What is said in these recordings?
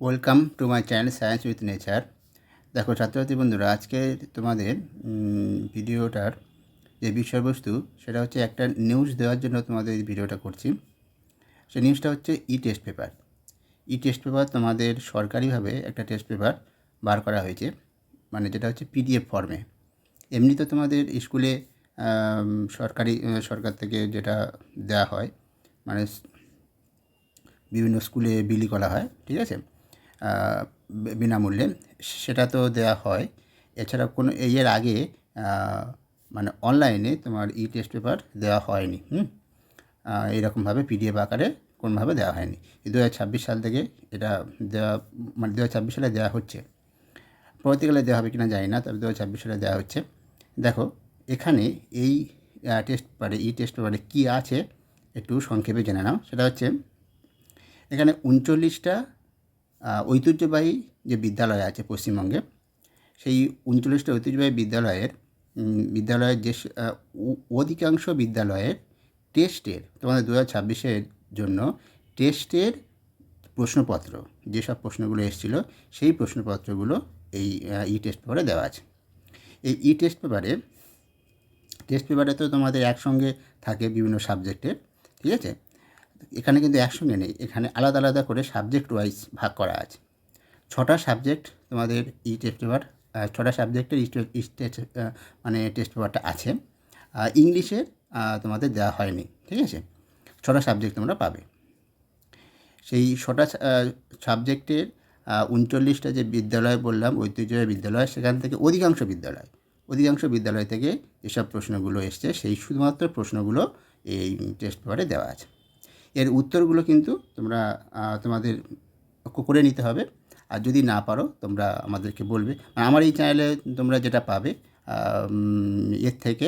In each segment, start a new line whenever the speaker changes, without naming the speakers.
Welcome to my channel science with nature দেখো, ছাত্রছাত্রী বন্ধুরা, আজকে তোমাদের ভিডিওটার যে বিষয়বস্তু, সেটা হচ্ছে একটা নিউজ দেওয়ার জন্য তোমাদের এই ভিডিওটা করছি। সেই নিউজটা হচ্ছে E test paper E test paper তোমাদের সরকারিভাবে একটা টেস্ট পেপার বার করা হয়েছে মানে যেটা হচ্ছে পিডিএফ ফর্মে এমনি তো তোমাদের স্কুলে সরকারি সরকার থেকে যেটা দেওয়া হয় মানে বিভিন্ন স্কুলে বিলি করা হয়, ঠিক আছে? বিনামূল্যে, সেটা তো দেওয়া হয়। এছাড়া কোনো এর আগে মানে অনলাইনে তোমার ই টেস্ট পেপার দেওয়া হয়নি, হুম? এরকমভাবে পিডিএফ আকারে কোনোভাবে দেওয়া হয়নি। দু হাজার ছাব্বিশ সাল থেকে এটা দেওয়া মানে দু হাজার ছাব্বিশ সালে দেওয়া হচ্ছে। পরবর্তীকালে দেওয়া হবে কিনা জানি না, তবে দু হাজার ছাব্বিশ সালে দেওয়া হচ্ছে। দেখো, এখানে এই টেস্ট পেপারে ই টেস্ট পেপারে কী আছে, একটু সংক্ষেপে জেনে নাও। সেটা হচ্ছে, এখানে উনচল্লিশটা ঐতিহ্যবাহী যে বিদ্যালয় আছে পশ্চিমবঙ্গে, সেই উনচল্লিশটা ঐতিহ্যবাহী বিদ্যালয়ের বিদ্যালয়ের যে অধিকাংশ বিদ্যালয়ের টেস্টের, তোমাদের দু হাজার ছাব্বিশের জন্য টেস্টের প্রশ্নপত্র, যেসব প্রশ্নগুলো এসেছিল, সেই প্রশ্নপত্রগুলো এই ই টেস্ট পেপারে দেওয়া আছে। এই ই টেস্ট পেপারে টেস্ট পেপারে তো তোমাদের একসঙ্গে থাকে বিভিন্ন সাবজেক্টের, ঠিক আছে? এখানে কিন্তু একসঙ্গে নেই। এখানে আলাদা আলাদা করে সাবজেক্ট ওয়াইজ ভাগ করা আছে। ছটা সাবজেক্ট তোমাদের ই টেস্ট পেপার ছটা সাবজেক্টের টেস্ট মানে টেস্ট পেপারটা আছে। ইংলিশের তোমাদের দেওয়া হয়নি, ঠিক আছে? ছটা সাবজেক্ট তোমরা পাবে। সেই ছটা সাবজেক্টের উনচল্লিশটা যে বিদ্যালয় বললাম, ঐতিহ্যবাহী বিদ্যালয়, সেখান থেকে অধিকাংশ বিদ্যালয় অধিকাংশ বিদ্যালয় থেকে যেসব প্রশ্নগুলো এসছে। সেই শুধুমাত্র প্রশ্নগুলো এই টেস্ট পেপারে দেওয়া আছে। এর উত্তরগুলো কিন্তু তোমরা তোমাদের করে নিতে হবে। আর যদি না পারো, তোমরা আমাদেরকে বলবে। আমার এই চ্যানেলে তোমরা যেটা পাবে এর থেকে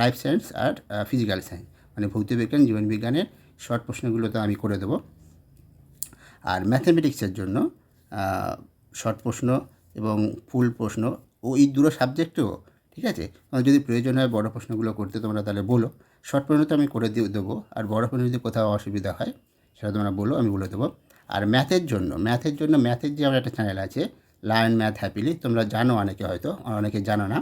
লাইফ সায়েন্স আর ফিজিক্যাল সায়েন্স মানে ভৌতবিজ্ঞান জীবনবিজ্ঞানের শর্ট প্রশ্নগুলো তো আমি করে দেবো। আর ম্যাথামেটিক্সের জন্য শর্ট প্রশ্ন এবং ফুল প্রশ্ন, ও এই দুটো সাবজেক্টেও ঠিক আছে? যদি প্রয়োজন হয় বড় প্রশ্নগুলো করতে তোমরা তাহলে বলো। শর্ট প্রশ্ন তো আমি করে দিয়ে দেবো। আর বড় প্রশ্ন যদি কোথাও অসুবিধা হয়, সেটা তোমরা বলো, আমি বলে দেবো। আর ম্যাথের জন্য ম্যাথের জন্য ম্যাথের যে আমার একটা চ্যানেল আছে লায়ন ম্যাথ হ্যাপিলি তোমরা জানো অনেকে হয়তো, অনেকে জানো না।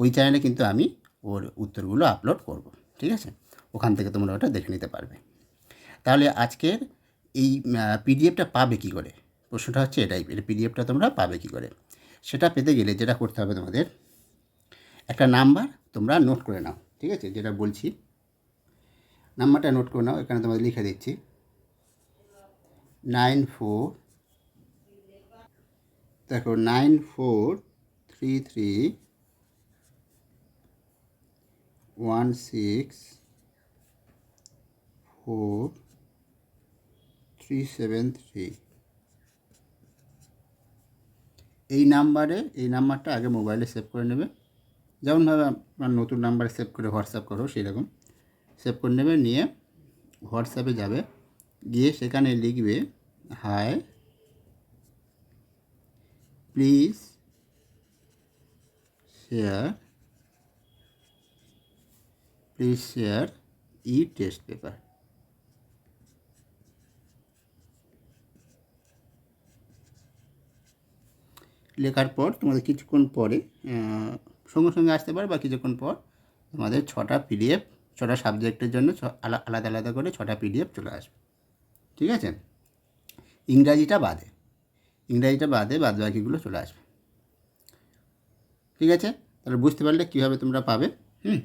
ওই চ্যানেলে কিন্তু আমি ওর উত্তরগুলো আপলোড করব, ঠিক আছে? ওখান থেকে তোমরা ওটা দেখে নিতে পারবে। তাহলে আজকের এই পিডিএফটা পাবে কী করে? প্রশ্নটা হচ্ছে এটাই এটা পিডিএফটা তোমরা পাবে কী করে? সেটা পেতে গেলে যেটা করতে হবে তোমাদের একটা নাম্বার তোমরা নোট করে নাও, ঠিক আছে? যেটা বলছি, নাম্বারটা নোট করে নাও, এখানে তোমাদের লিখে দিচ্ছি। নাইন ফোর দেখো nine four three three one six four three seven three এই নাম্বারে, এই নাম্বারটা আগে মোবাইলে সেভ করে নেবে। যেমনভাবে আপনার নতুন নাম্বারে সেভ করে হোয়াটসঅ্যাপ করো সেই রকম সেভ করে নেবে, নিয়ে হোয়াটসঅ্যাপে যাবে। গিয়ে সেখানে লিখবে hi please share please share E test paper লেখার পর তোমাদের কিছুক্ষণ পরে সঙ্গে সঙ্গে আসতে পারে বা কিছুক্ষণ পর তোমাদের ছটা পিডিএফ ছটা সাবজেক্টের জন্য আলাদা আলাদা করে ছটা পিডিএফ চলে আসবে। ঠিক আছে? ইংরাজিটা বাদে। ইংরাজিটা বাদে বাদ বাকিগুলো চলে আসবে। ঠিক আছে? তাহলে বুঝতে পারলে কীভাবে তোমরা পাবে? হুম?